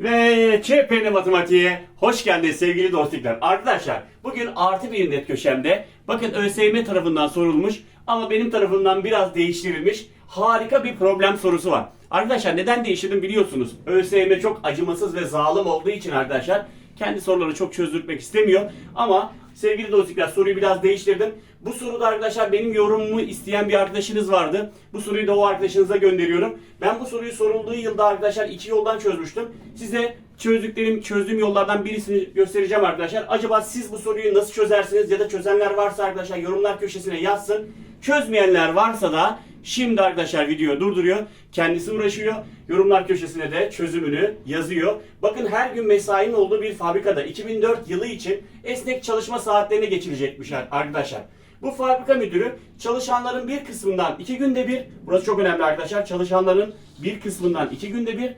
Ve ÇPN Matematiğe hoş geldiniz sevgili dostluklar. Arkadaşlar bugün artı bir net köşemde bakın ÖSYM tarafından sorulmuş ama benim tarafımdan biraz değiştirilmiş harika bir problem sorusu var. Arkadaşlar neden değiştirdim biliyorsunuz. ÖSYM çok acımasız ve zalim olduğu için arkadaşlar kendi soruları çok çözdürmek istemiyor. Ama sevgili dostluklar soruyu biraz değiştirdim. Bu soruda arkadaşlar benim yorumumu isteyen bir arkadaşınız vardı. Bu soruyu da o arkadaşınıza gönderiyorum. Ben bu soruyu sorulduğu yılda arkadaşlar iki yoldan çözmüştüm. Size çözdüklerim, çözdüğüm yollardan birisini göstereceğim arkadaşlar. Acaba siz bu soruyu nasıl çözersiniz ya da çözenler varsa arkadaşlar yorumlar köşesine yazsın. Çözmeyenler varsa da şimdi arkadaşlar videoyu durduruyor. Kendisi uğraşıyor. Yorumlar köşesine de çözümünü yazıyor. Bakın her gün mesainin olduğu bir fabrikada 2004 yılı için esnek çalışma saatlerine geçilecekmiş arkadaşlar. Bu fabrika müdürü çalışanların bir kısmından iki günde bir, burası çok önemli arkadaşlar, çalışanların bir kısmından iki günde bir,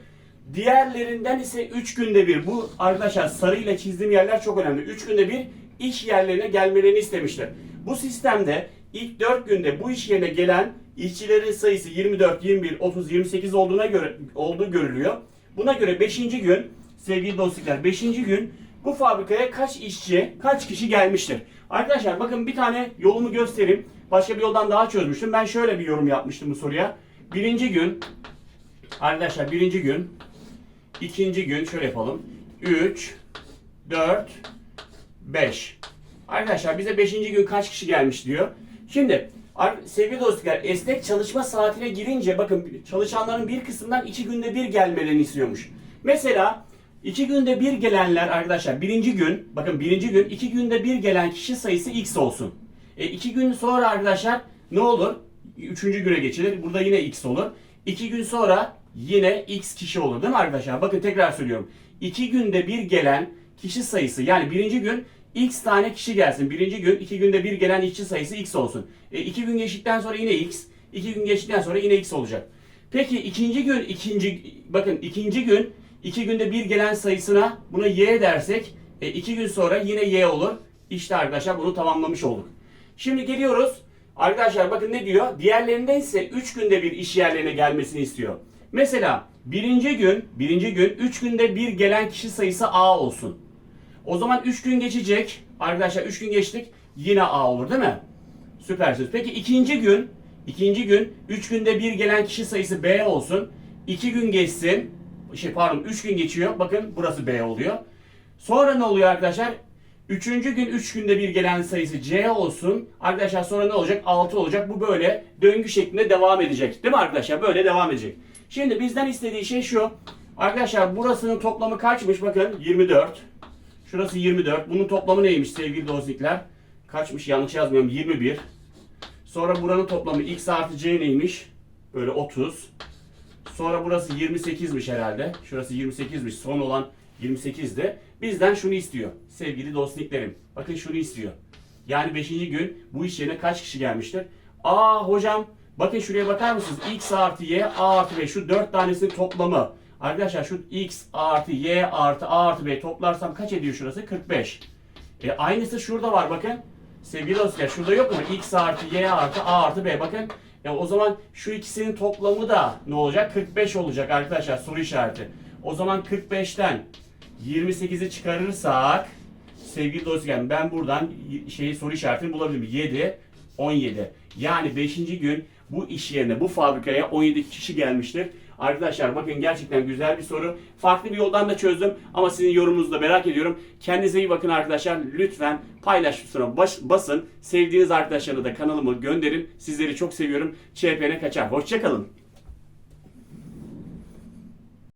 diğerlerinden ise üç günde bir. Bu arkadaşlar sarıyla çizdiğim yerler çok önemli. Üç günde bir iş yerlerine gelmelerini istemişler. Bu sistemde ilk dört günde bu iş yerine gelen işçilerin sayısı 24, 21, 30, 28 olduğuna göre olduğu görülüyor. Buna göre 5. gün sevgili dostluklar 5. gün bu fabrikaya kaç işçi, kaç kişi gelmiştir? Arkadaşlar bakın bir tane yolumu göstereyim. Başka bir yoldan daha çözmüştüm. Ben şöyle bir yorum yapmıştım bu soruya. Birinci gün, arkadaşlar birinci gün, ikinci gün şöyle yapalım. 3, 4, 5. Arkadaşlar bize 5. gün kaç kişi gelmiş diyor. Şimdi sevgili dostlar esnek çalışma saatine girince bakın çalışanların bir kısmından 2 günde bir gelmelerini istiyormuş. Mesela 2 günde bir gelenler arkadaşlar birinci gün bakın birinci gün 2 günde bir gelen kişi sayısı x olsun. E 2 gün sonra arkadaşlar ne olur? Üçüncü güne geçilir. Burada yine x olur. 2 gün sonra yine x kişi olur değil mi arkadaşlar? Bakın tekrar söylüyorum. 2 günde bir gelen kişi sayısı yani birinci gün x tane kişi gelsin. Birinci gün iki günde bir gelen işçi sayısı x olsun. E, iki gün geçtikten sonra yine x. iki gün geçtikten sonra yine x olacak. Peki ikinci gün ikinci bakın ikinci gün iki günde bir gelen sayısına buna y dersek e, iki gün sonra yine y olur. İşte arkadaşlar bunu tamamlamış olduk. Şimdi geliyoruz. Arkadaşlar bakın ne diyor? Diğerlerinden ise 3 günde bir iş yerlerine gelmesini istiyor. Mesela birinci gün, birinci gün 3 günde bir gelen kişi sayısı A olsun. O zaman 3 gün geçecek. Arkadaşlar 3 gün geçtik. Yine A olur değil mi? Süpersiniz. Peki ikinci gün, ikinci gün 3 günde bir gelen kişi sayısı B olsun. 2 gün geçsin. Şey pardon 3 gün geçiyor. Bakın burası B oluyor. Sonra ne oluyor arkadaşlar? Üçüncü gün 3 günde bir gelen sayısı C olsun. Arkadaşlar sonra ne olacak? 6 olacak. Bu böyle döngü şeklinde devam edecek. Değil mi arkadaşlar? Böyle devam edecek. Şimdi bizden istediği şey şu. Arkadaşlar burasının toplamı kaçmış? Bakın 24. Şurası 24. Bunun toplamı neymiş sevgili dostluklar? Kaçmış yanlış yazmıyorum 21. Sonra buranın toplamı x artı c neymiş? Böyle 30. Sonra burası 28'miş herhalde. Şurası 28'miş. Son olan 28'de. Bizden şunu istiyor. Sevgili dostluklarım. Bakın şunu istiyor. Yani 5. gün bu iş yerine kaç kişi gelmiştir? Aa hocam bakın şuraya bakar mısınız? x artı y a artı b şu 4 tanesinin toplamı. Arkadaşlar şu x artı y artı a artı b toplarsam kaç ediyor şurası? 45. E, aynısı şurada var bakın. Sevgili dostlar şurada yok mu? x artı y artı a artı b bakın. E, o zaman şu ikisinin toplamı da ne olacak? 45 olacak arkadaşlar soru işareti. O zaman 45'ten 28'i çıkarırsak sevgili dostlar ben buradan şeyi soru işaretini bulabilirim. 7, 17. Yani 5. gün bu iş yerine, bu fabrikaya 17 kişi gelmiştir. Arkadaşlar bakın gerçekten güzel bir soru. Farklı bir yoldan da çözdüm ama sizin yorumunuzu da merak ediyorum. Kendinize iyi bakın arkadaşlar. Lütfen paylaş butonuna baş- basın. Sevdiğiniz arkadaşlarına da kanalımı gönderin. Sizleri çok seviyorum. ÇPN kaçar. Hoşçakalın.